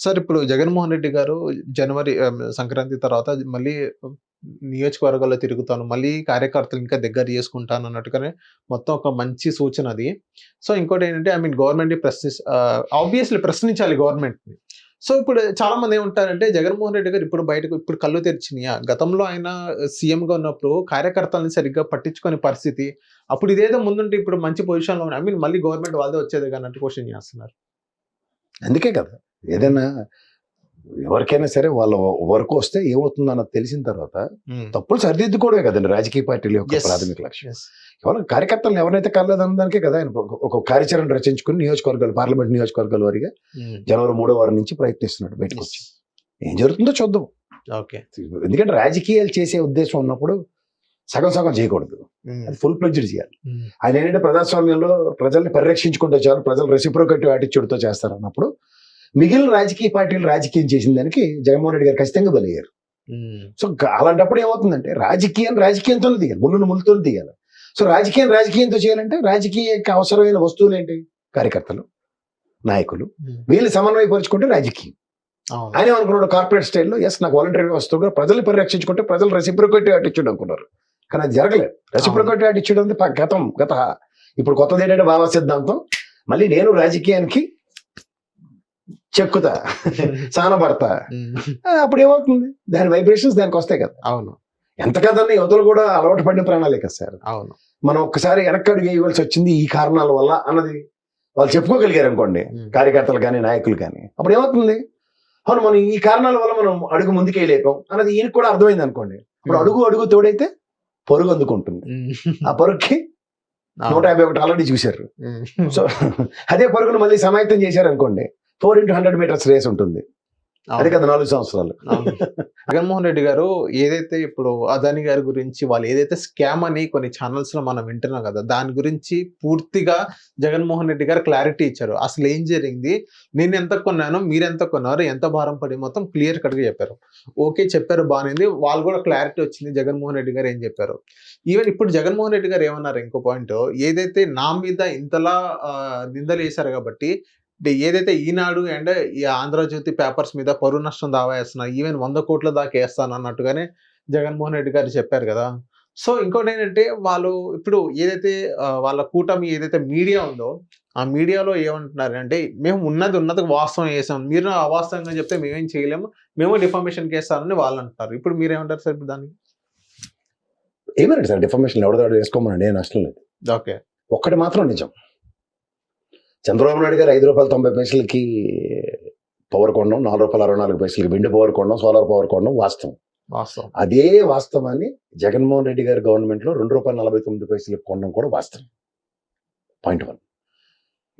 Sir ఇప్పుడు జగన్మోహన్ రెడ్డి గారు జనవరి సంక్రాంతి తర్వాత మళ్ళీ నియోజకవర్గాల్లో తిరుగుతాను. మళ్ళీ కార్యకర్తలు ఇంకా దగ్గర చేసుకుంటాను అన్నట్టుగానే మొత్తం ఒక మంచి సూచన అది. సో ఇంకోటి ఏంటంటే ఐ మీన్ గవర్నమెంట్‌ని ప్రశ్ని ఆబ్వియస్‌లీ ప్రశ్నించాలి గవర్నమెంట్‌ని. సో ఇప్పుడు చాలా మంది ఏమంటారంటే జగన్మోహన్ రెడ్డి గారు ఇప్పుడు బయటకు ఇప్పుడు కళ్ళు తెరిచినాయా? గతంలో ఆయన సీఎంగా ఉన్నప్పుడు కార్యకర్తలను సరిగ్గా పట్టించుకునే పరిస్థితి. అప్పుడు ఇదేదో ముందుంటే ఇప్పుడు మంచి పొజిషన్‌లో ఉన్నాయి ఐ మీన్ మళ్ళీ గవర్నమెంట్ వాళ్ళదే వచ్చేది కానీ క్వశ్చన్ చేస్తున్నారు. అందుకే కదా! ఏదైనా ఎవరికైనా సరే వాళ్ళ వర్క్ వస్తే ఏమవుతుందన్నది తెలిసిన తర్వాత. తప్పులు సరిదిద్దుకోవడమే కదండి రాజకీయ పార్టీల యొక్క. ప్రాథమిక లక్ష్యం. కేవలం కార్యకర్తలను ఎవరైతే కలలేదన్న దానికే కదా ఆయన ఒక- కార్యాచరణ రచించుకుని నియోజకవర్గాలు పార్లమెంట్ నియోజకవర్గాల వారిగా. జనవరి మూడో వారం నుంచి ప్రయత్నిస్తున్నాడు బయటకు వచ్చి ఏం జరుగుతుందో చూద్దాం ఓకే. ఎందుకంటే రాజకీయాలు చేసే ఉద్దేశం ఉన్నప్పుడు సగం సగం చేయకూడదు. అది ఫుల్ ప్లెడ్జ్డ్ చేయాలి. ఆయన ఏంటంటే ప్రజాస్వామ్యంలో ప్రజల్ని పరిరక్షించుకుంటే చాలు ప్రజలు రెసిప్రోకేటివ్ యాటిట్యూడ్తో చేస్తారు అన్నప్పుడు మిగిలిన రాజకీయ పార్టీలు రాజకీయం చేసిన దానికి జగన్మోహన్ రెడ్డి గారు ఖచ్చితంగా బలయ్యారు. సో అలాంటప్పుడు ఏమవుతుందంటే రాజకీయం రాజకీయంతో తీయాలి ముళ్ళును ముళ్ళుతో తీయాలి సో రాజకీయం రాజకీయంతో చేయాలంటే రాజకీయకి అవసరమైన వస్తువులు ఏంటి? కార్యకర్తలు నాయకులు. వీళ్ళు సమన్వయపరుచుకుంటే రాజకీయం. ఆయన ఏమనుకున్నాడు కార్పొరేట్ స్టైల్లో ఎస్ నాకు వాలంటరీ వస్తువుగా ప్రజల్ని పరిరక్షించుకుంటే ప్రజలు రెసిప్రోకేటివ్ యాటిట్యూడ్ అనుకున్నారు. కానీ అది జరగలేదు. రెసిప్రోకేటివ్ యాటిట్యూడ్ అంటే గతం గత. ఇప్పుడు కొత్తది ఏంటంటే బాబా సిద్ధాంతం. మళ్ళీ నేను రాజకీయానికి చెక్కుతా. సానపడతా అప్పుడు ఏమవుతుంది? దాని వైబ్రేషన్స్ దానికి వస్తాయి కదా. అవును. ఎంత కదన్నా యువతలు కూడా అలవాటు పడిన ప్రాణాలే కదా సార్. అవును. మనం ఒక్కసారి వెనక్కి అడుగు వేయవలసి వచ్చింది ఈ కారణాల వల్ల అన్నది వాళ్ళు చెప్పుకోగలిగారు అనుకోండి. కార్యకర్తలు కానీ నాయకులు కానీ అప్పుడు ఏమవుతుంది? అవును మనం ఈ కారణాల వల్ల మనం అడుగు ముందుకు వేయలేపాం అన్నది ఈయనకు కూడా అర్థమైంది అనుకోండి. ఇప్పుడు అడుగు అడుగు తోడైతే పరుగు అందుకుంటుంది. ఆ పరుగుకి నూట. యాభై ఒకటి ఆల్రెడీ చూశారు. సో అదే పరుగును మళ్ళీ సమాయత్తం చేశారు అనుకోండి. Four into hundred metres race ఉంటుంది. అదే. కదా నాలుగు సంవత్సరాలు. జగన్మోహన్ రెడ్డి గారు ఏదైతే ఇప్పుడు అదాని గారి గురించి వాళ్ళు ఏదైతే స్కామ్ అని కొన్ని ఛానల్స్లో మనం వింటున్నాం కదా దాని గురించి పూర్తిగా జగన్మోహన్ రెడ్డి గారు క్లారిటీ ఇచ్చారు. అసలు ఏం జరిగింది? నేను ఎంత కొన్నాను మీరు ఎంత కొన్నారు ఎంత భారం పడి మొత్తం క్లియర్ కట్గా చెప్పారు. ఓకే చెప్పారు బాగానేది వాళ్ళు కూడా క్లారిటీ వచ్చింది జగన్మోహన్ రెడ్డి గారు ఏం చెప్పారు? ఈవెన్ ఇప్పుడు జగన్మోహన్ రెడ్డి గారు ఏమన్నారు ఇంకో పాయింట్ ఏదైతే నా మీద ఇంతలా నిందలు వేశారు కాబట్టి అంటే ఏదైతే ఈనాడు అండ్ ఈ ఆంధ్రజ్యోతి పేపర్స్ మీద పరువు నష్టం దావా వేస్తున్నా ఈవెన్ వంద కోట్ల దాకా వేస్తాను అన్నట్టుగానే జగన్మోహన్ రెడ్డి గారు చెప్పారు కదా. సో ఇంకోటి ఏంటంటే వాళ్ళు ఇప్పుడు ఏదైతే వాళ్ళ కూటమి ఏదైతే మీడియా ఉందో ఆ మీడియాలో ఏమంటున్నారు అంటే మేము ఉన్నది ఉన్నది వాస్తవం వేసాం. మీరు అవాస్తవంగా చెప్తే మేమేం చేయలేము. మేము డిఫర్మేషన్ కేస్తామని వాళ్ళు అంటున్నారు. ఇప్పుడు మీరేమంటారు సార్ ఇప్పుడు దానికి? ఏమన్నాడు సార్. డిఫర్మేషన్ ఎవరిదాడు వేసుకోమనండి. ఏం నష్టం లేదు. ఓకే. ఒక్కటి మాత్రం నిజం. చంద్రబాబు నాయుడు గారు ఐదు రూపాయల తొంభై పైసలకి పవర్ కొనడం నాలుగు రూపాయల అరవై నాలుగు పైసలకి వెండి పవర్ కొనడం సోలార్ పవర్ కొనడం వాస్తవం. వాస్తవం. అదే వాస్తవాన్ని జగన్మోహన్ రెడ్డి గారి గవర్నమెంట్లో రెండు రూపాయల నలభై తొమ్మిది పైసలకి కొనడం కూడా వాస్తవం. పాయింట్ వన్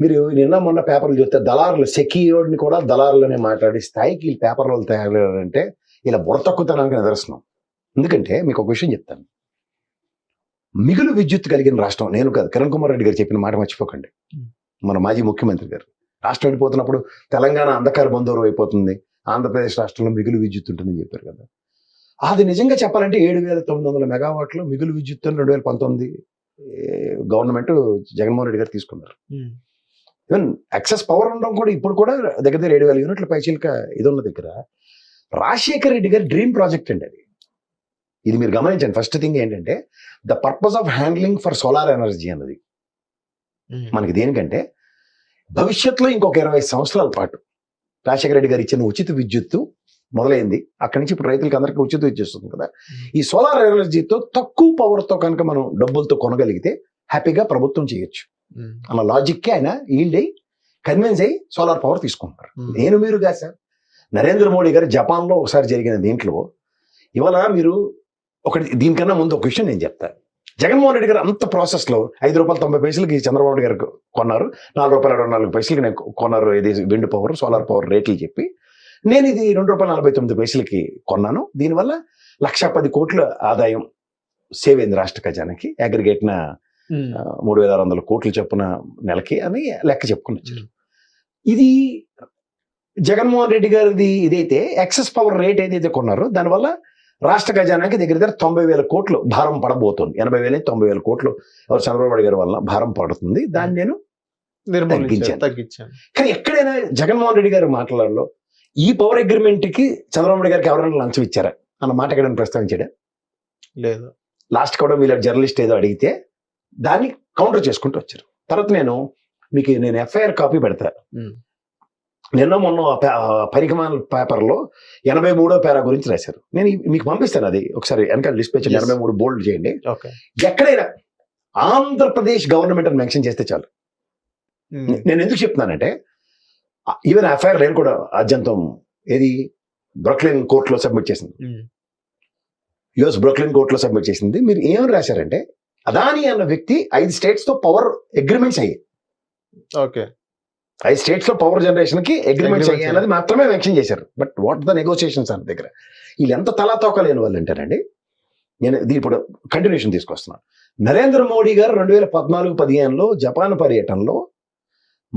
మీరు నిన్న మొన్న పేపర్లు చూస్తే దళారులు సెకీయోడిని కూడా దళారులనే మాట్లాడే స్థాయికి ఈ పేపర్లు తయారంటే ఇలా బుర్ర తక్కువతనానికి నిదర్శనం. ఎందుకంటే మీకు ఒక విషయం చెప్తాను. మిగులు విద్యుత్ కలిగిన రాష్ట్రం నేను కాదు కిరణ్ కుమార్ రెడ్డి గారు చెప్పిన మాట మర్చిపోకండి. మన మాజీ ముఖ్యమంత్రి గారు. రాష్ట్రం వెళ్ళిపోతున్నప్పుడు తెలంగాణ అంధకార బంధువులు అయిపోతుంది. ఆంధ్రప్రదేశ్ రాష్ట్రంలో మిగులు విద్యుత్ ఉంటుందని చెప్పారు కదా. అది నిజంగా చెప్పాలంటే ఏడు వేల తొమ్మిది వందల మెగావాట్లు మిగులు విద్యుత్ రెండు వేల పంతొమ్మిది గవర్నమెంట్ జగన్మోహన్ రెడ్డి గారు తీసుకున్నారు. ఈవెన్ ఎక్సెస్ పవర్ ఉండడం కూడా ఇప్పుడు కూడా దగ్గర దగ్గర ఏడు వేల యూనిట్ల పైచీలక ఇది ఉన్న దగ్గర రాజశేఖర్ రెడ్డి గారి డ్రీమ్ ప్రాజెక్ట్ అండి అది. ఇది మీరు గమనించండి. ఫస్ట్ థింగ్ ఏంటంటే the purpose of handling for solar energy అన్నది. ఉమ్. మనకి దేనికంటే భవిష్యత్తులో ఇంకొక ఇరవై సంవత్సరాల పాటు రాజశేఖర రెడ్డి గారు ఇచ్చిన ఉచిత విద్యుత్తు మొదలైంది. అక్కడి నుంచి ఇప్పుడు రైతులకి అందరికీ ఉచిత విద్యుత్ వస్తుంది కదా. ఈ సోలార్ ఎనర్జీతో తక్కువ పవర్తో కనుక మనం డబ్బులతో కొనగలిగితే హ్యాపీగా ప్రభుత్వం చేయొచ్చు. అన్న లాజిక్కి ఆయన ఈల్డ్ అయ్యి కన్విన్స్ అయ్యి సోలార్ పవర్ తీసుకుంటారు. నేను మీరు కాదు సార్. నరేంద్ర మోడీ గారు జపాన్లో ఒకసారి జరిగిన దీంట్లో ఇవాళ మీరు ఒకటి దీనికన్నా ముందు ఒక విషయం నేను చెప్తాను జగన్మోహన్ రెడ్డి గారు అంత ప్రాసెస్లో ఐదు రూపాయల తొంభై పైసలకి చంద్రబాబు గారు కొన్నారు. నాలుగు రూపాయల ఇరవై నాలుగు పైసలకి నేను కొన్నారు ఇది విండ్ పవర్ సోలార్ పవర్ రేట్లు చెప్పి. నేను ఇది రెండు రూపాయల నలభై తొమ్మిది పైసలకి కొన్నాను. దీనివల్ల లక్ష పది కోట్ల ఆదాయం సేవ్ అయింది రాష్ట్ర ఖజానాకి. అగ్రిగేట్న మూడు వేల ఆరు వందల కోట్లు చొప్పున నెలకి అని లెక్క చెప్పుకుని వచ్చారు. ఇది జగన్మోహన్ రెడ్డి గారిది ఇదైతే ఎక్సెస్ పవర్ రేట్ ఏదైతే కొన్నారో దానివల్ల రాష్ట్ర ఖజానాకి దగ్గర దగ్గర తొంభై వేల కోట్లు భారం పడబోతుంది. ఎనభై వేల తొంభై వేల కోట్లు ఎవరు చంద్రబాబు గారి వల్ల భారం పడుతుంది. దాన్ని నేను తగ్గించాను. తగ్గించాను కానీ ఎక్కడైనా జగన్మోహన్ రెడ్డి గారి మాటలలో ఈ పవర్ అగ్రిమెంట్కి చంద్రబాబు నాయుడు గారికి ఎవరైనా లంచం ఇచ్చారా? అన్న మాట ఎక్కడైనా ప్రస్తావించాడు? లేదు. లాస్ట్ కూడా మీరు జర్నలిస్ట్ ఏదో అడిగితే దాన్ని కౌంటర్ చేసుకుంటూ వచ్చారు. తర్వాత నేను మీకు నేను ఎఫ్ఐఆర్ కాపీ పెడతా. నిన్న మొన్న ఆ పే- ఆ పరికమాల పేపర్లో ఎనభై మూడో పేరా గురించి రాశారు. నేను మీకు పంపిస్తాను అది. ఒకసారి వెనకాల డిస్ప్లే చేయండి. ఎనభై మూడు బోల్డ్ చేయండి. ఎక్కడైనా ఆంధ్రప్రదేశ్ గవర్నమెంట్ అని మెన్షన్ చేస్తే చాలు. నేను ఎందుకు చెప్తున్నానంటే ఈవెన్ ఎఫ్ఐఆర్ నేను కూడా అత్యంతం ఏది? బ్రొక్లిన్ కోర్టులో సబ్మిట్ చేసింది. యుఎస్ బ్రొక్లిన్ కోర్టులో సబ్మిట్ చేసింది. మీరు ఏమని రాశారంటే అదాని అన్న వ్యక్తి ఐదు స్టేట్స్తో పవర్ అగ్రిమెంట్స్ అయ్యాయి. ఓకే. ఐదు స్టేట్స్లో పవర్ జనరేషన్కి అయ్యాయి అన్నది మాత్రమే మెన్షన్ చేశారు. బట్ వాట్ ద నెగోసియేషన్స్ అన్న దగ్గర? వీళ్ళు ఎంత తలాతోక లేని వాళ్ళు అంటారండి? నేను ఇది ఇప్పుడు కంటిన్యూషన్ తీసుకొస్తున్నాను. నరేంద్ర మోడీ గారు రెండు వేల పద్నాలుగు పదిహేనులో జపాన్ పర్యటనలో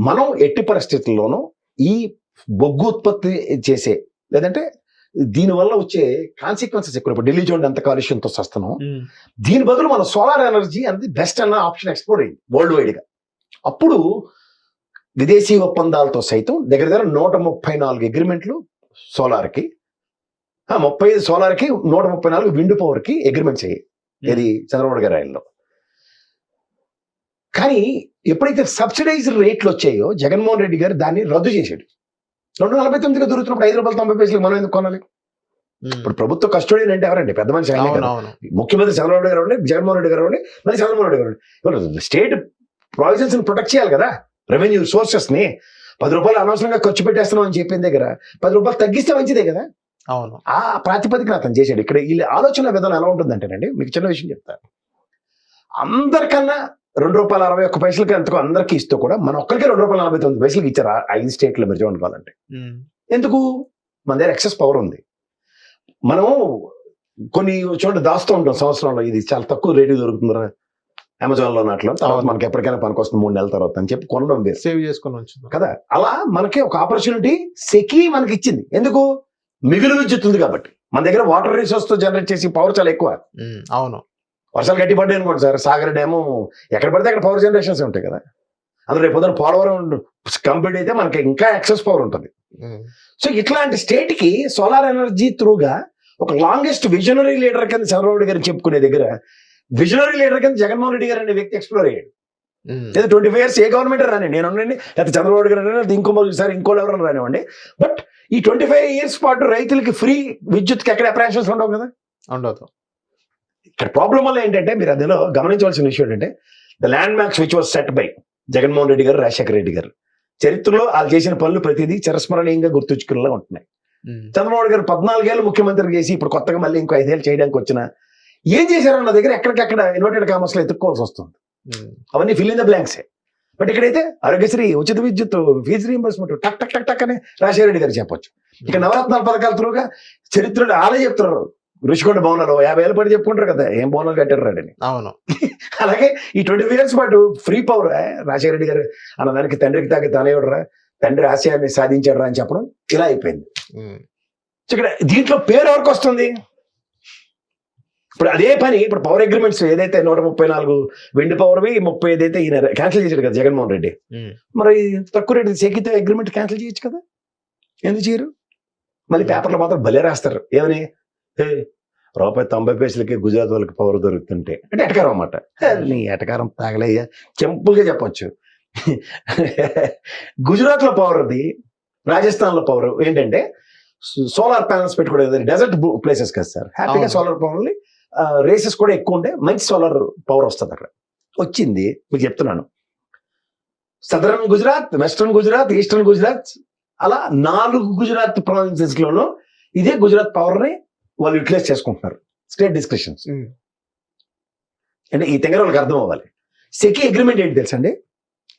మనం ఎట్టి పరిస్థితుల్లోనూ ఈ బొగ్గు ఉత్పత్తి చేసే లేదంటే దీనివల్ల వచ్చే కాన్సిక్వెన్సెస్ ఎక్కువ. ఇప్పుడు ఢిల్లీ చూడండి ఎంత కాలుష్యంతో వస్తున్నాం దీని బదులు మన సోలార్ ఎనర్జీ అనేది బెస్ట్ అన్న ఆప్షన్ ఎక్స్ప్లోర్ అయింది వరల్డ్ వైడ్గా. అప్పుడు విదేశీ ఒప్పందాలతో సైతం దగ్గర దగ్గర నూట ముప్పై నాలుగు అగ్రిమెంట్లు సోలార్కి ముప్పై ఐదు సోలార్కి నూట ముప్పై నాలుగు విండ్ పవర్కి అగ్రిమెంట్స్ అయ్యాయి ఇది చంద్రబాబు గారి ఆయనలో కానీ ఎప్పుడైతే సబ్సిడైజ్ రేట్లు వచ్చాయో జగన్మోహన్ రెడ్డి గారు దాన్ని రద్దు చేశాడు. రెండు నలభై తొమ్మిదిగా దొరుకుతున్నప్పుడు ఐదు రూపాయలు తొంభై పైసలు మనం ఎందుకు కొనాలి? ఇప్పుడు ప్రభుత్వ కస్టోడియన్ అంటే ఎవరండి? పెద్ద మనిషి ముఖ్యమంత్రి చంద్రబాబు గారు ఉండి జగన్మోహన్ రెడ్డి గారు ఉండి మళ్ళీ చంద్రబాబు నాయుడు గారు స్టేట్ ప్రావిజన్స్ ప్రొటెక్ట్ చేయాలి కదా. రెవెన్యూ సోర్సెస్ని పది రూపాయలు అనవసరంగా ఖర్చు పెట్టేస్తున్నాం అని చెప్పిన దగ్గర పది రూపాయలు తగ్గిస్తే మంచిదే కదా? అవును. ఆ ప్రాతిపదికన అతను చేశాడు. ఇక్కడ వీళ్ళ ఆలోచన విధానం ఎలా ఉంటుందంటేనండి మీకు చిన్న విషయం చెప్తాను అందరికన్నా రెండు రూపాయల అరవై ఒక్క పైసలకి ఎంతకో అందరికీ ఇస్తూ కూడా మన ఒక్కరికి రెండు రూపాయల నలభై తొమ్మిది పైసలకి ఇచ్చారు ఐదు స్టేట్లో మీరు చూడండి. ఎందుకు? మన దగ్గర ఎక్సెస్ పవర్ ఉంది. మనం కొన్ని చోట్ల దాస్తూ ఉంటాం సంవత్సరంలో ఇది చాలా తక్కువ రేటు దొరుకుతుందిరా అమెజాన్లో నాట్లో తర్వాత. మనకి ఎప్పటికైనా పనికొస్తుంది మూడు నెలల తర్వాత అని చెప్పి కొనడం వేరు. సేవ్ చేసుకొని ఉంచుదాం. కదా? అలా మనకి ఒక ఆపర్చునిటీ సెకి మనకి ఇచ్చింది ఎందుకు? మిగులు విద్యుత్ ఉంది కాబట్టి. మన దగ్గర వాటర్ రిసోర్స్తో జనరేట్ చేసి పవర్ చాలా ఎక్కువ. అవును. వర్షాలు గట్టి పడ్డాయి అనుకోండి సార్. సాగర్ డ్యాము ఎక్కడ పడితే అక్కడ పవర్ జనరేషన్స్ ఉంటాయి కదా. అందులో రేపు పొద్దున పోలవరం కంప్లీట్ అయితే మనకి ఇంకా ఎక్సెస్ పవర్ ఉంటుంది. సో ఇట్లాంటి స్టేట్కి సోలార్ ఎనర్జీ త్రూగా ఒక లాంగెస్ట్ విజనరీ లీడర్ కింద చంద్రబాబు గారిని చెప్పుకునే దగ్గర విజనరీ లీడర్ కింద జగన్మోహన్ రెడ్డి గారు అనే వ్యక్తి ఎక్స్ప్లోర్ అయ్యాడు. లేదా twenty five years a government రాని నేను ఉండండి లేకపోతే చంద్రబాబు గారు రానివ్వండి, ఇంకో సార్ ఇంకోళ్ళు ఎవరైనా రానివ్వండి. బట్ ఈ ట్వంటీ ఫైవ్ ఇయర్స్ పాటు రైతులకి ఫ్రీ విద్యుత్కి ఎక్కడ అప్రాన్షన్స్ ఉండవు కదా? ఉండదు. ఇక్కడ ప్రాబ్లం వల్ల ఏంటంటే మీరు అందులో గమనించవలసిన విషయం ఏంటంటే the land max which was set by Jaganmohan Reddy గారు రాజశేఖర రెడ్డి గారు. చరిత్రలో వాళ్ళు చేసిన పనులు ప్రతిదీ చిరస్మరణీయంగా గుర్తుంచుకునేలా ఉంటున్నాయి. ఉమ్, చంద్రబాబు గారు పద్నాలుగేళ్ళు ముఖ్యమంత్రి చేసి ఇప్పుడు కొత్తగా మళ్ళీ ఇంకో ఐదేళ్ళు చేయడానికి వచ్చిన ఏం చేశారన్న దగ్గర ఎక్కడికక్కడ ఇన్వర్టెడ్ కామర్స్లో ఎత్తుక్కోవాల్సి వస్తుంది. ఉమ్, అవన్నీ ఫిల్ ఇన్ ద బ్లాంక్సే బట్ ఇక్కడైతే ఆరోగ్యశ్రీ ఉచిత విద్యుత్ ఫీజు రీంబర్స్మెంట్ టక్ టక్ టక్ టక్ అని రాజశేఖర రెడ్డి గారు చెప్పొచ్చు. ఇక నవరత్నాల పథకాల త్రూగా చరిత్రలో ఆలే చెప్తున్నారు. రుషికొండ భవనాలు యాభై ఏళ్ళు పడి చెప్పుకుంటారు కదా ఏం భవనాలు కట్టారు రాడని. అవును. అలాగే ఈ ట్వంటీ ఇయర్స్ పాటు ఫ్రీ పవర్ రాజశేఖర రెడ్డి గారు అన్న దానికి తండ్రికి తాకి తనయుడరా తండ్రి ఆశయాన్ని సాధించాడరా అని చెప్పడం ఇలా అయిపోయింది. సో ఇక్కడ దీంట్లో పేరు ఎవరికి వస్తుంది? ఇప్పుడు అదే పని ఇప్పుడు పవర్ అగ్రిమెంట్స్ ఏదైతే నూట ముప్పై నాలుగు వెండి పవర్వి ముప్పై ఏదైతే ఈయన క్యాన్సిల్ చేశాడు కదా జగన్మోహన్ రెడ్డి మరి తక్కువ రేటు సెకితో అగ్రిమెంట్ క్యాన్సిల్ చేయొచ్చు కదా? ఎందుకు చేయరు? మళ్ళీ పేపర్లో మాత్రం భలే రాస్తారు. ఏమని? "ఏ, రూపాయి తొంభై పైసలకి గుజరాత్ వాళ్ళకి పవర్ దొరుకుతుంటే. అంటే ఎటకారం అన్నమాట. "ఏ, నీ ఎటకారం తాగలయ్యా. సింపుల్గా చెప్పొచ్చు. గుజరాత్లో పవర్ అది రాజస్థాన్లో పవర్ ఏంటంటే సోలార్ ప్యానల్స్ పెట్టుకోవడం డెజర్ట్ ప్లేసెస్ కదా సార్. హ్యాపీగా. సోలార్ పవర్ రేసెస్ కూడా ఎక్కువ ఉంటే మంచి సోలార్ పవర్ వస్తుంది అక్కడ. వచ్చింది మీకు చెప్తున్నాను. Southern Gujarat western Gujarat eastern Gujarat అలా నాలుగు గుజరాత్ ప్రావిన్సెస్ లోనూ ఇదే గుజరాత్ పవర్ని వాళ్ళు యూటిలైజ్ చేసుకుంటున్నారు. స్టేట్ డిస్క్రిప్షన్స్ అంటే ఈ తెగర వాళ్ళకి అర్థం అవ్వాలి. సెకి అగ్రిమెంట్ ఏంటి తెలుసండి?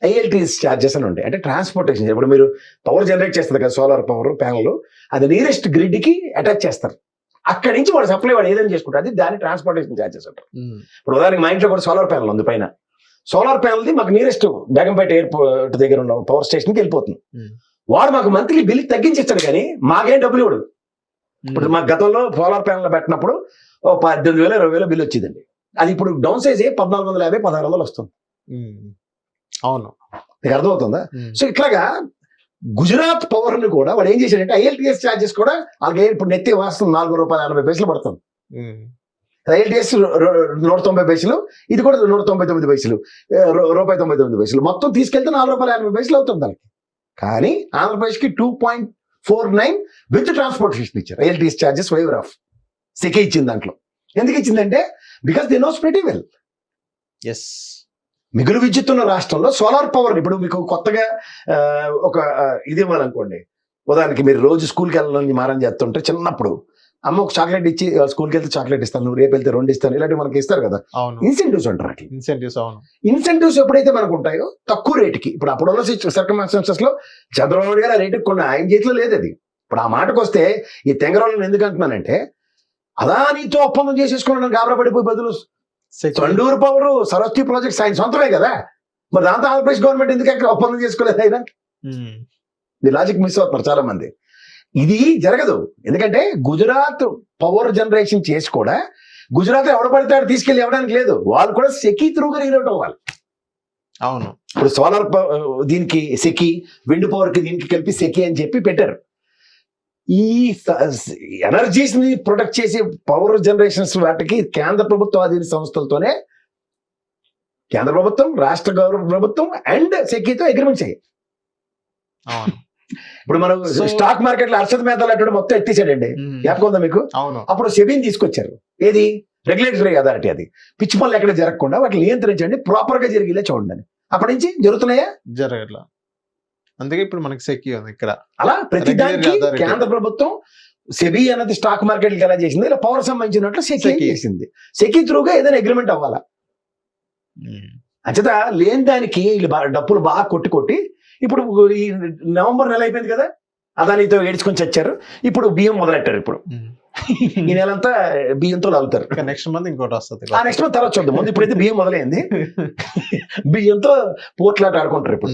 ఐఎల్టీస్ ఛార్జెస్ అని ఉంటాయి. అంటే ట్రాన్స్పోర్టేషన్ ఇప్పుడు మీరు పవర్ జనరేట్ చేస్తారు కదా సోలార్ పవర్ ప్యానల్ అది నియరెస్ట్ గ్రిడ్కి అటాచ్ చేస్తారు. అక్కడి నుంచి వాడు సప్లై వాడు ఏదైనా చేసుకుంటారు అది దాని ట్రాన్స్పోర్టేషన్ ఛార్జెస్ అంటారు ఇప్పుడు ఉదాహరణకి మా ఇంట్లో కూడా సోలార్ ప్యానల్ ఉంది పైన. సోలార్ ప్యానల్ది మాకు నియరెస్ట్ బేగంపేట ఎయిర్పోర్ట్ దగ్గర ఉన్న పవర్ స్టేషన్కి వెళ్ళిపోతుంది. వాడు మాకు మంత్లీ బిల్ తగ్గించిస్తాడు కానీ మాకేం డబ్బులు ఇవ్వడు. ఇప్పుడు మా గతంలో సోలార్ ప్యానల్ పెట్టినప్పుడు ఓ పద్దెనిమిది వేలు ఇరవై వేలు బిల్ వచ్చిందండి. అది ఇప్పుడు డౌన్ సైజ్ పద్నాలుగు వందల యాభై పదహారు వందలు వస్తుంది. అవును. నీకు అర్థమవుతుందా? సో ఇట్లాగా గుజరాత్ పవర్ని కూడా వాడు ఏం చేశాడంటే ఐఎల్టీఎస్ ఛార్జెస్ కూడా అలాగే ఇప్పుడు నెత్తి వాస్తవం నాలుగు రూపాయల ఎనభై పైసలు పడుతుంది. ఐఎల్టీఎస్ నూట తొంభై పైసలు ఇది కూడా నూట తొంభై తొమ్మిది పైసలు రూపాయి తొంభై తొమ్మిది పైసలు. మొత్తం తీసుకెళ్తే నాలుగు రూపాయల ఎనభై పైసలు అవుతుంది దానికి కానీ ఆంధ్రప్రదేశ్కి two point four nine with transportation ఇచ్చారు. ILTS charges waiver of SECI ఇచ్చింది దాంట్లో. ఎందుకు ఇచ్చిందంటే because they knows pretty well as మిగులు విద్యుత్ ఉన్న రాష్ట్రంలో సోలార్ పవర్ ఇప్పుడు మీకు కొత్తగా ఒక ఇది ఇవ్వాలనుకోండి. ఉదాహరణకి మీరు రోజు స్కూల్కి వెళ్ళాలని మారం చేస్తుంటే చిన్నప్పుడు అమ్మ ఒక చాక్లెట్ ఇచ్చి స్కూల్కి వెళ్తే చాక్లెట్ ఇస్తాను నువ్వు రేపు వెళ్తే రెండు ఇస్తాను ఇలాంటివి మనకి ఇస్తారు కదా. ఇన్సెంటివ్స్ అంటారు అట్లా ఇన్సెంటివ్స్ అవును. ఇన్సెంటివ్స్ ఎప్పుడైతే మనకు ఉంటాయో తక్కువ రేటుకి ఇప్పుడు అప్పుడున్న సర్కమాన్స్టెన్సెస్లో చంద్రబాబు నాయుడు గారు ఆ రేటుకి కొన్న ఆయన చేతిలో లేదు అది ఇప్పుడు ఆ మాటకు వస్తే ఈ తెంగరోళ్ళని ఎందుకు అంటున్నానంటే అదానితో ఒప్పందం చేసేసుకోవడం గాబరపడిపోయి బదులు తండూరు పవర్ సరస్వతి ప్రాజెక్ట్స్ ఆయన సొంతమే కదా? మరి దాంతో ఆంధ్రప్రదేశ్ గవర్నమెంట్ ఎందుకు ఒప్పందం చేసుకోలేదు ఆయన? ఉమ్. ఈ లాజిక్ మిస్ అవుతున్నారు చాలా మంది. ఇది జరగదు. ఎందుకంటే గుజరాత్ పవర్ జనరేషన్ చేసి కూడా గుజరాత్ ఎవడ పడితే తీసుకెళ్ళి ఇవ్వడానికి లేదు. వాళ్ళు కూడా సెకీ త్రూగా రిలేట్ అవ్వాలి. అవును. ఇప్పుడు సోలార్ దీనికి సెకి విండ్ పవర్కి దీనికి కలిపి సెకి అని చెప్పి పెట్టారు. ఈ ఎనర్జీస్ని ప్రొటెక్ట్ చేసే పవర్ జనరేషన్స్ వాటికి కేంద్ర ప్రభుత్వ అధీన సంస్థలతోనే కేంద్ర ప్రభుత్వం రాష్ట్ర గౌరవ ప్రభుత్వం అండ్ సెకీతో అగ్రిమెంట్ చేయాలి ఇప్పుడు మనం స్టాక్ మార్కెట్లో అర్షద్ మేధాలు అటు మొత్తం ఎత్తేసాడండి. జ్ఞాపకం ఉందా మీకు? అవును. అప్పుడు సెబీని తీసుకొచ్చారు. ఏది? రెగ్యులేటరీ అథారిటీ అది. పిచ్చి పనులు ఎక్కడ జరగకుండా వాటిని నియంత్రించండి ప్రాపర్గా జరిగేలా చూడండి. అప్పటి నుంచి జరుగుతున్నాయా? జరగట్లా. అందుకే ఇప్పుడు మనకి సెక్యూ ఉంది ఇక్కడ అలా ప్రతి దానికి. కేంద్ర ప్రభుత్వం సెబీ అన్నది స్టాక్ మార్కెట్ ఎలా చేసింది ఇలా పవర్ సంబంధించినట్లు సెకీ. చేసింది సెకీ త్రూగా ఏదైనా అగ్రిమెంట్ అవ్వాలా. అంచేత లేని దానికి వీళ్ళు డబ్బులు బాగా కొట్టి కొట్టి ఇప్పుడు ఈ నవంబర్ నెల అయిపోయింది కదా అదానితో ఏడ్చుకొని చచ్చారు ఇప్పుడు బియ్యం మొదలెట్టారు ఇప్పుడు. ఈ నెలంతా బియ్యంతో లాగుతారు ఇంకా నెక్స్ట్ మంత్ ఇంకోటి వస్తుంది ఆ నెక్స్ట్ మంత్ తర్వాత చూద్దాం ముందు ఇప్పుడైతే బియ్యం మొదలైంది బియ్యంతో పోట్లాట ఆడుకుంటారు ఇప్పుడు.